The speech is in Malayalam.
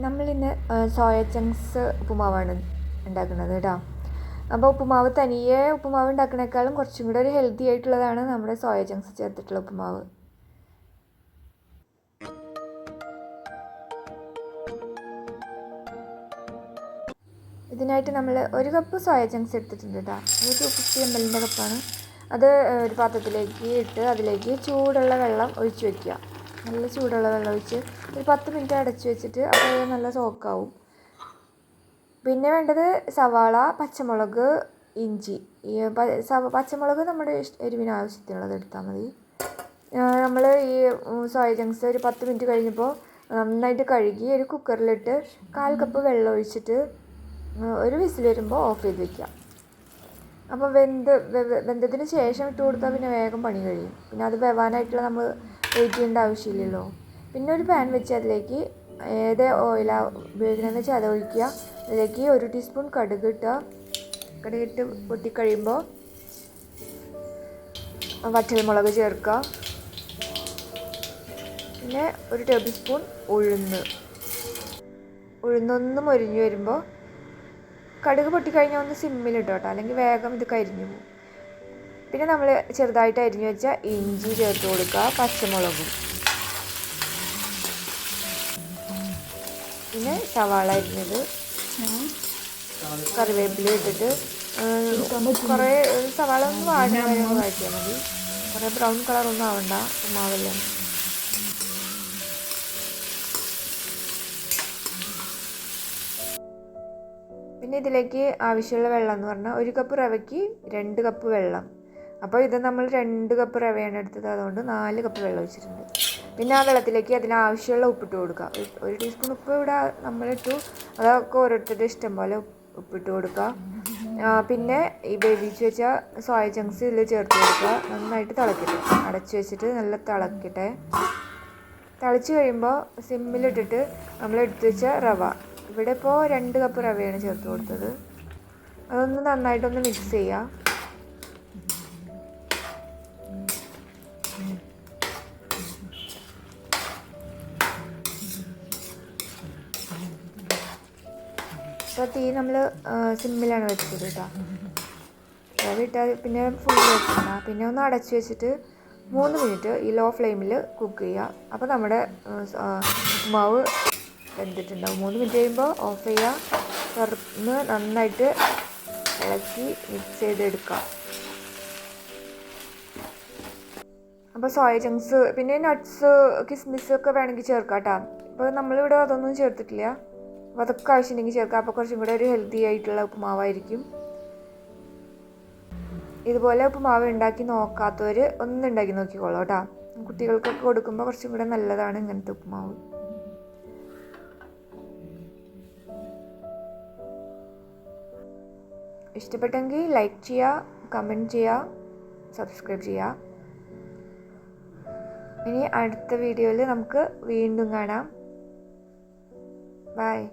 നമ്മളിന്ന് സോയ ചങ്ക്സ് ഉപ്പുമാവാണ് ഉണ്ടാക്കുന്നത് കേട്ടോ അപ്പോൾ ഉപ്പുമാവ് തനിയെ ഉപ്പുമാവ് ഉണ്ടാക്കുന്നേക്കാളും കുറച്ചും കൂടെ ഒരു ഹെൽത്തി ആയിട്ടുള്ളതാണ് നമ്മുടെ സോയ ചങ്ക്സ് ചേർത്തിട്ടുള്ള ഉപ്പുമാവ്. ഇതിനായിട്ട് നമ്മൾ ഒരു കപ്പ് സോയ ചങ്ക്സ് എടുത്തിട്ടുണ്ട് കേട്ടോ ഒരു ടു ഫിഫ്റ്റി എം എല്ലിന്റെ കപ്പാണ് അത് ഒരു പാത്രത്തിലേക്ക് ഇട്ട് അതിലേക്ക് ചൂടുള്ള വെള്ളം ഒഴിച്ചു വെക്കുക. നല്ല ചൂടുള്ള വെള്ളം ഒഴിച്ച് ഒരു പത്ത് മിനിറ്റ് അടച്ചു വെച്ചിട്ട് അപ്പോൾ നല്ല സോക്കാവും പിന്നെ വേണ്ടത് സവാള പച്ചമുളക് ഇഞ്ചി. ഈ പച്ചമുളക് നമ്മുടെ എരിവിന് ആവശ്യത്തിനുള്ളത് എടുത്താൽ മതി. നമ്മൾ ഈ സോയ ജങ്സ് ഒരു പത്ത് മിനിറ്റ് കഴിഞ്ഞപ്പോൾ നന്നായിട്ട് കഴുകി ഒരു കുക്കറിലിട്ട് കാൽ കപ്പ് വെള്ളം ഒഴിച്ചിട്ട് ഒരു വിസിൽ വരുമ്പോൾ ഓഫ് ചെയ്ത് വെക്കുക. അപ്പോൾ വെന്ത് വെന്തതിന് ശേഷം ഇട്ട് കൊടുത്താൽ പിന്നെ വേഗം പണി കഴിയും. പിന്നെ അത് വെവാനായിട്ടുള്ള നമ്മൾ ചെയ്യേണ്ട ആവശ്യമില്ലല്ലോ. പിന്നെ ഒരു പാൻ വെച്ച് അതിലേക്ക് ഏത് ഓയിലാണ് ഉപയോഗിക്കണമെന്ന് വെച്ചാൽ അത് ഒഴിക്കുക. അതിലേക്ക് ഒരു ടീസ്പൂൺ കടുക് ഇട്ടുക കടുകിട്ട് പൊട്ടിക്കഴിയുമ്പോൾ വറ്റൽമുളക് ചേർക്കുക പിന്നെ ഒരു ടേബിൾ സ്പൂൺ ഉഴുന്ന്. ഉഴുന്നൊന്ന് മൊരിഞ്ഞ് വരുമ്പോൾ കടുക് പൊട്ടിക്കഴിഞ്ഞാൽ ഒന്ന് സിമ്മിലിട്ടോ കേട്ടോ അല്ലെങ്കിൽ വേഗം ഇത് കരിഞ്ഞു പോകും പിന്നെ നമ്മൾ ചെറുതായിട്ട് അരിഞ്ഞു വെച്ച ഇഞ്ചി ചേർത്ത് കൊടുക്കുക പച്ചമുളകും. പിന്നെ സവാള അരിഞ്ഞത്. കറിവേപ്പില ഇട്ടിട്ട് കുറേ സവാള ഒന്ന് വാടി വരെ മതി. കുറേ ബ്രൗൺ കളറൊന്നും ആവണ്ട ഉമാവെല്ലാം പിന്നെ ഇതിലേക്ക് ആവശ്യമുള്ള വെള്ളം എന്ന് പറഞ്ഞാൽ ഒരു കപ്പ് റവയ്ക്ക് രണ്ട് കപ്പ് വെള്ളം. അപ്പോൾ ഇത് നമ്മൾ രണ്ട് കപ്പ് റവയാണ് എടുത്തത്. അതുകൊണ്ട് നാല് കപ്പ് വെള്ളം ഒഴിച്ചിട്ടുണ്ട്. പിന്നെ ആ വെള്ളത്തിലേക്ക് അതിനാവശ്യമുള്ള ഉപ്പിട്ട് കൊടുക്കുക. ഒരു ടീസ്പൂൺ ഉപ്പ് ഇവിടെ നമ്മളിട്ടു അതൊക്കെ ഓരോരുത്തരുടെ ഇഷ്ടം പോലെ ഉപ്പിട്ട് കൊടുക്കുക. പിന്നെ ഈ വേവിച്ച് വെച്ച സോയ ചങ്ക്സ് ഇതിൽ ചേർത്ത് കൊടുക്കുക. നന്നായിട്ട് തിളക്കട്ടെ. അടച്ച് വെച്ചിട്ട് നല്ല തിളക്കട്ടെ. തിളച്ച് കഴിയുമ്പോൾ സിമ്മിലിട്ടിട്ട് നമ്മൾ എടുത്തു വെച്ച റവ. ഇവിടെ ഇപ്പോൾ രണ്ട് കപ്പ് റവയാണ് ചേർത്ത് കൊടുത്തത്. അതൊന്ന് നന്നായിട്ടൊന്ന് മിക്സ് ചെയ്യുക. അപ്പോൾ തീ നമ്മൾ സിമ്മിലാണ് വെച്ചത് കേട്ടോ ഇട്ടാൽ പിന്നെ ഫുൾ വെക്കണ്ട പിന്നെ ഒന്ന് അടച്ച് വെച്ചിട്ട് മൂന്ന് മിനിറ്റ് ഈ ലോ ഫ്ലെയിമിൽ കുക്ക് ചെയ്യുക അപ്പോൾ നമ്മുടെ മാവ് വെന്തിട്ടുണ്ടാവും. മൂന്ന് മിനിറ്റ് കഴിയുമ്പോൾ ഓഫ് ചെയ്യുക തുറന്ന് നന്നായിട്ട് ഇളക്കി മിക്സ് ചെയ്തെടുക്കുക അപ്പോൾ സോയ ചങ്ക്സ് പിന്നെ നട്ട്സ് കിസ്മിസ് ഒക്കെ വേണമെങ്കിൽ ചേർക്കാം കേട്ടോ അപ്പോൾ നമ്മളിവിടെ അതൊന്നും ചേർത്തിട്ടില്ല. അപ്പോൾ അതൊക്കെ ആവശ്യമുണ്ടെങ്കിൽ ചേർക്കാം. അപ്പോൾ കുറച്ചും കൂടെ ഒരു ഹെൽത്തി ആയിട്ടുള്ള ഉപ്പുമാവായിരിക്കും. ഇതുപോലെ ഉപ്പുമാവ് ഉണ്ടാക്കി നോക്കാത്തവർ ഒന്ന് ഉണ്ടാക്കി നോക്കിക്കോളൂ കേട്ടോ. കുട്ടികൾക്കൊക്കെ കൊടുക്കുമ്പോൾ കുറച്ചും കൂടെ നല്ലതാണ് ഇങ്ങനത്തെ ഉപ്പുമാവ്. ഇഷ്ടപ്പെട്ടെങ്കിൽ ലൈക്ക് ചെയ്യുക കമന്റ് ചെയ്യുക സബ്സ്ക്രൈബ് ചെയ്യുക. ഇനി അടുത്ത വീഡിയോയിൽ നമുക്ക് വീണ്ടും കാണാം. Bye.